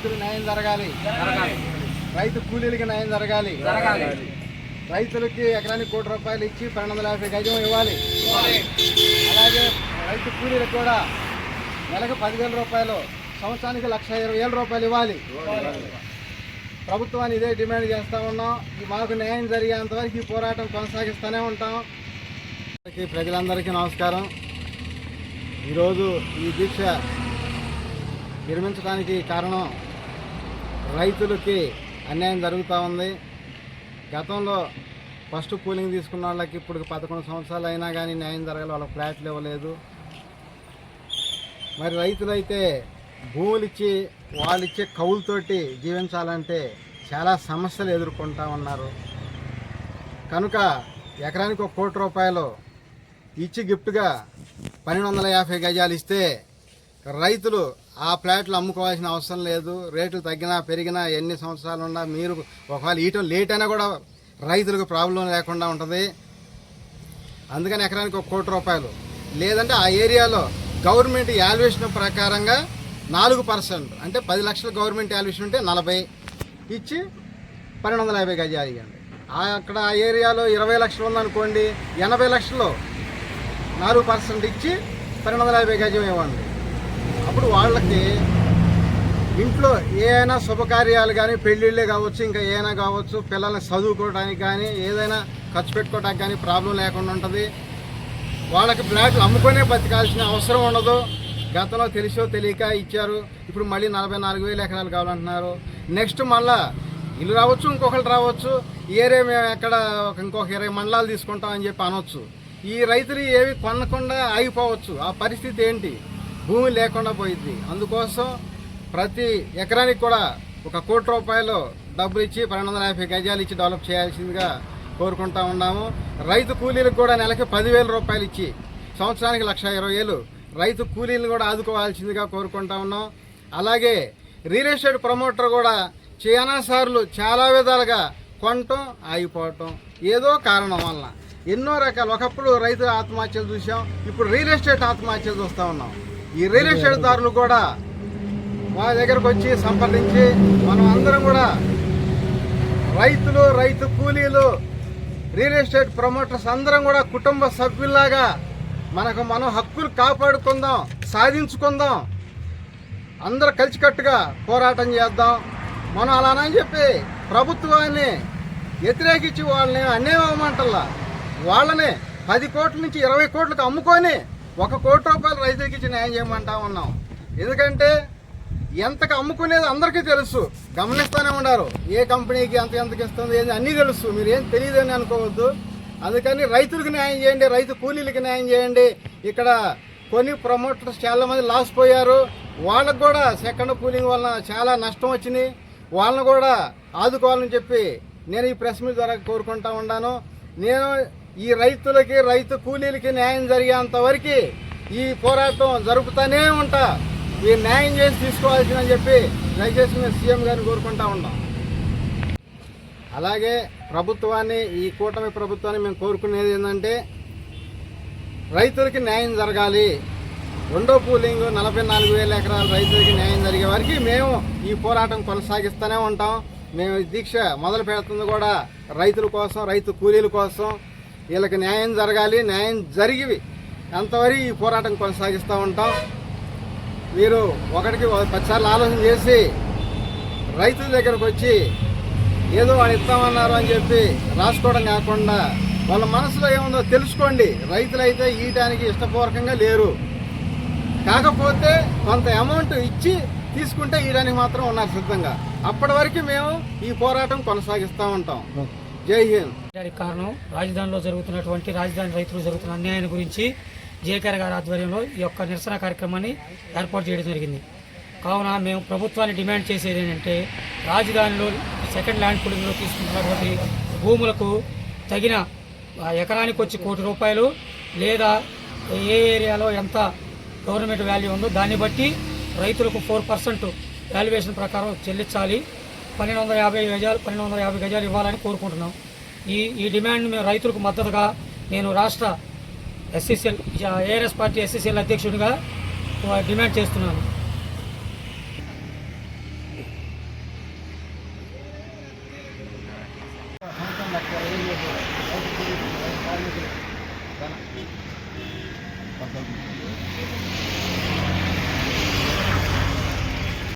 రైతులకు న్యాయం జరగాలి. రైతు కూలీలకి న్యాయం జరగాలి. రైతులకి ఎకరానికి కోటి రూపాయలు ఇచ్చి పన్నెండు వందల యాభై గజం ఇవ్వాలి. ఇవ్వాలి. అలాగే రైతు కూలీలకు కూడా నెలకు పదివేల రూపాయలు సంవత్సరానికి లక్ష ఇరవై వేల రూపాయలు ఇవ్వాలి. ప్రభుత్వాన్ని ఇదే డిమాండ్ చేస్తూ ఉన్నాం. మాకు న్యాయం జరిగేంత వరకు ఈ పోరాటం కొనసాగిస్తూనే ఉంటాం. ప్రజలందరికీ నమస్కారం. ఈరోజు ఈ దీక్ష విరమించడానికి కారణం రైతులకి అన్యాయం జరుగుతూ ఉంది. గతంలో ఫస్ట్ కూలింగ్ తీసుకున్న వాళ్ళకి ఇప్పుడు పదకొండు సంవత్సరాలు అయినా కానీ న్యాయం జరగాలి. వాళ్ళకి ఫ్లాట్లు ఇవ్వలేదు. మరి రైతులైతే భూములు ఇచ్చి వాళ్ళు ఇచ్చే కవులతోటి జీవించాలంటే చాలా సమస్యలు ఎదుర్కొంటా ఉన్నారు. కనుక ఎకరానికి ఒక కోటి రూపాయలు ఇచ్చి గిఫ్ట్గా పన్నెండు వందల యాభై గజాలు ఇస్తే రైతులు ఆ ప్లాట్లు అమ్ముకోవాల్సిన అవసరం లేదు. రేట్లు తగ్గినా పెరిగినా ఎన్ని సంవత్సరాలు ఉన్నా మీరు ఒకవేళ ఇయటం లేట్ అయినా కూడా రైతులకు ప్రాబ్లం లేకుండా ఉంటుంది. అందుకని ఎకరానికి ఒక కోటి రూపాయలు. లేదంటే ఆ ఏరియాలో గవర్నమెంట్ యాల్యుయేషన్ ప్రకారంగా నాలుగు పర్సెంట్ అంటే పది లక్షల గవర్నమెంట్ యాల్యుయేషన్ ఉంటే నలభై ఇచ్చి పన్నెండు వందల యాభై గజాలు ఇవ్వండి. అక్కడ ఆ ఏరియాలో ఇరవై లక్షలు ఉందనుకోండి ఎనభై లక్షలు నాలుగు పర్సెంట్ ఇచ్చి పన్నెండు వందల యాభై గజం ఇవ్వండి. అప్పుడు వాళ్ళకి ఇంట్లో ఏదైనా శుభకార్యాలు కానీ పెళ్ళిళ్ళే కావచ్చు ఇంకా ఏమైనా కావచ్చు పిల్లల్ని చదువుకోవడానికి కానీ ఏదైనా ఖర్చు పెట్టుకోవడానికి కానీ ప్రాబ్లం లేకుండా ఉంటుంది. వాళ్ళకి ఫ్లాట్లు అమ్ముకునే బతకాల్సిన అవసరం ఉండదు. గతంలో తెలిసో తెలియక ఇచ్చారు. ఇప్పుడు మళ్ళీ నలభై నాలుగు వేల ఎకరాలు కావాలంటున్నారు. నెక్స్ట్ మళ్ళా ఇల్లు రావచ్చు ఇంకొకరు రావచ్చు. ఏరే మేము ఎక్కడ ఇంకొక ఇరవై మండలాలు తీసుకుంటామని చెప్పి అనొచ్చు. ఈ రైతులు ఏవి కొనకుండా ఆగిపోవచ్చు. ఆ పరిస్థితి ఏంటి? భూమి లేకుండా పోయింది. అందుకోసం ప్రతి ఎకరానికి కూడా ఒక కోటి రూపాయలు డబ్బులు ఇచ్చి పన్నెండు వందల యాభై గజాలు ఇచ్చి డెవలప్ చేయాల్సిందిగా కోరుకుంటా ఉన్నాము. రైతు కూలీలకు కూడా నెలకి పదివేల రూపాయలు ఇచ్చి సంవత్సరానికి లక్ష ఇరవై వేలు రైతు కూలీలను కూడా ఆదుకోవాల్సిందిగా కోరుకుంటా ఉన్నాం. అలాగే రియల్ ఎస్టేట్ ప్రమోటర్ కూడా చాలాసార్లు చాలా విధాలుగా కొనటం ఆగిపోవటం ఏదో కారణం వలన ఎన్నో రకాలు. ఒకప్పుడు రైతు ఆత్మహత్యలు చూసాం ఇప్పుడు రియల్ ఎస్టేట్ ఆత్మహత్యలు చూస్తూ ఉన్నాం. ఈ రియల్ ఎస్టేట్ దారులు కూడా మా దగ్గరకు వచ్చి సంప్రదించి మనం అందరం కూడా రైతులు రైతు కూలీలు రియల్ ఎస్టేట్ ప్రమోటర్స్ అందరం కూడా కుటుంబ సభ్యుల్లాగా మనకు మనం హక్కులు కాపాడుకుందాం సాధించుకుందాం. అందరూ కలిసికట్టుగా పోరాటం చేద్దాం. మనం అలానని చెప్పి ప్రభుత్వాన్ని వ్యతిరేకించి వాళ్ళని అనేవమంటల్లా వాళ్ళని పది కోట్ల నుంచి ఇరవై కోట్లకు అమ్ముకొని ఒక కోటి రూపాయలు రైతులకి ఇచ్చి న్యాయం చేయమంటా ఉన్నాం. ఎందుకంటే ఎంతకు అమ్ముకునేది అందరికీ తెలుసు. గమనిస్తూనే ఉన్నారు ఏ కంపెనీకి ఎంత ఎంతకి ఇస్తుంది ఏంది అన్నీ తెలుసు. మీరు ఏం తెలియదని అనుకోవద్దు. అందుకని రైతులకు న్యాయం చేయండి రైతు కూలీలకు న్యాయం చేయండి. ఇక్కడ కొన్ని ప్రమోటర్స్ చాలా మంది లాస్ పోయారు. వాళ్ళకు కూడా సెకండ్ కూలింగ్ వలన చాలా నష్టం వచ్చింది. వాళ్ళని కూడా ఆదుకోవాలని చెప్పి నేను ఈ ప్రెస్ మీట్ ద్వారా కోరుకుంటా ఉన్నాను. నేను ఈ రైతులకి రైతు కూలీలకి న్యాయం జరిగేంత వరకు ఈ పోరాటం జరుపుతూనే ఉంటా. ఈ న్యాయం చేసి తీసుకోవాల్సిందని చెప్పి దయచేసి మేము సీఎం గారిని కోరుకుంటా ఉన్నాం. అలాగే ప్రభుత్వాన్ని ఈ కూటమి ప్రభుత్వాన్ని మేము కోరుకునేది ఏంటంటే రైతులకి న్యాయం జరగాలి. రెండో పూలింగ్ నలభై నాలుగు వేల ఎకరాల రైతులకి న్యాయం జరిగే వరకు మేము ఈ పోరాటం కొనసాగిస్తూనే ఉంటాం. మేము దీక్ష మొదలు పెడుతుంది కూడా రైతుల కోసం రైతు కూలీల కోసం. వీళ్ళకి న్యాయం జరగాలి న్యాయం జరిగి అంతవరకు ఈ పోరాటం కొనసాగిస్తూ ఉంటాం? మీరు ఒకటికి పదిసార్లు ఆలోచన చేసి రైతుల దగ్గరకు వచ్చి ఏదో వాళ్ళు ఇస్తామన్నారు అని చెప్పి రాసుకోవడం కాకుండా వాళ్ళ మనసులో ఏముందో తెలుసుకోండి. రైతులైతే ఈయటానికి ఇష్టపూర్వకంగా లేరు. కాకపోతే కొంత అమౌంట్ ఇచ్చి తీసుకుంటే ఈయడానికి మాత్రం ఉన్నారు సిద్ధంగా. అప్పటి వరకు మేము ఈ పోరాటం కొనసాగిస్తూ ఉంటాం. జై హింద్. దానికి కారణం రాజధానిలో జరుగుతున్నటువంటి రాజధాని రైతులు జరుగుతున్న అన్యాయాన్ని గురించి జేకేఆర్ గారి ఆధ్వర్యంలో ఈ యొక్క నిరసన కార్యక్రమాన్ని ఏర్పాటు చేయడం జరిగింది. కావున మేము ప్రభుత్వాన్ని డిమాండ్ చేసేది ఏంటంటే రాజధానిలో సెకండ్ ల్యాండ్ పూలింగ్లో తీసుకుంటున్నటువంటి భూములకు తగిన ఎకరానికి వచ్చి కోటి రూపాయలు లేదా ఏ ఏరియాలో ఎంత గవర్నమెంట్ వాల్యూ ఉందో దాన్ని బట్టి రైతులకు ఫోర్ పర్సెంట్ వాల్యుయేషన్ ప్రకారం చెల్లించాలి. పన్నెండు వందల యాభై గజాలు పన్నెండు వందల యాభై గజాలు ఇవ్వాలని కోరుకుంటున్నాం. ఈ ఈ డిమాండ్ మేము రైతులకు మద్దతుగా నేను రాష్ట్ర ఎస్సీసీఎల్ ఏఆర్ఎస్ పార్టీ ఎస్సీసీఎల్ అధ్యక్షుడిగా డిమాండ్ చేస్తున్నాను.